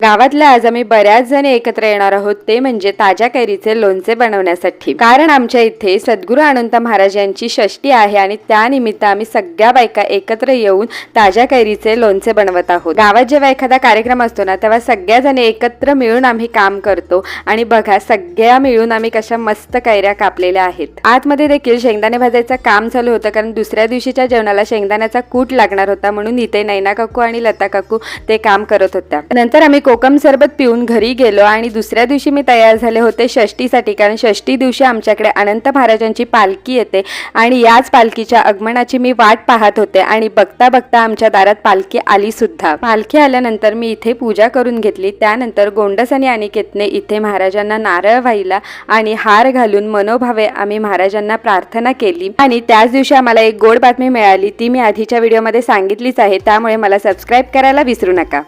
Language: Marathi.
गावातल्या आज आम्ही बऱ्याच जणी एकत्र येणार आहोत ते म्हणजे ताज्या कैरीचे लोणचे बनवण्यासाठी. कारण आमच्या इथे सद्गुरू अनंत महाराज यांची षष्टी आहे आणि त्यानिमित्त आम्ही सगळ्या बायका एकत्र येऊन ताज्या कैरीचे लोणचे बनवत आहोत. गावात जेव्हा एखादा कार्यक्रम असतो ना तेव्हा सगळ्या जणी एकत्र मिळून आम्ही काम करतो आणि बघा सगळ्या मिळून आम्ही कशा मस्त कैऱ्या कापलेल्या आहेत. आतमध्ये देखील शेंगदाणे भाजायचं काम चालू होतं कारण दुसऱ्या दिवशीच्या जेवणाला शेंगदाण्याचा कूट लागणार होता म्हणून इथे नैना काकू आणि लता काकू ते काम करत होत्या. नंतर आम्ही कोकम सरबत पिऊन घरी गेलो आणि दुसऱ्या दिवशी मी तयार झाले होते षष्टीसाठी कारण षष्टी दिवशी आमच्याकडे अनंत महाराजांची पालखी येते आणि याच पालखीच्या आगमनाची मी वाट पाहत होते आणि बघता बघता आमच्या दारात पालखी आली सुद्धा. पालखी आल्यानंतर मी इथे पूजा करून घेतली. त्यानंतर गोंडस आणि अनिकेतने इथे महाराजांना नारळ वाहिला आणि हार घालून मनोभावे आम्ही महाराजांना प्रार्थना केली. आणि त्याच दिवशी आम्हाला एक गोड बातमी मिळाली. ती मी आधीच्या व्हिडिओमध्ये सांगितलीच आहे. त्यामुळे मला सबस्क्राईब करायला विसरू नका.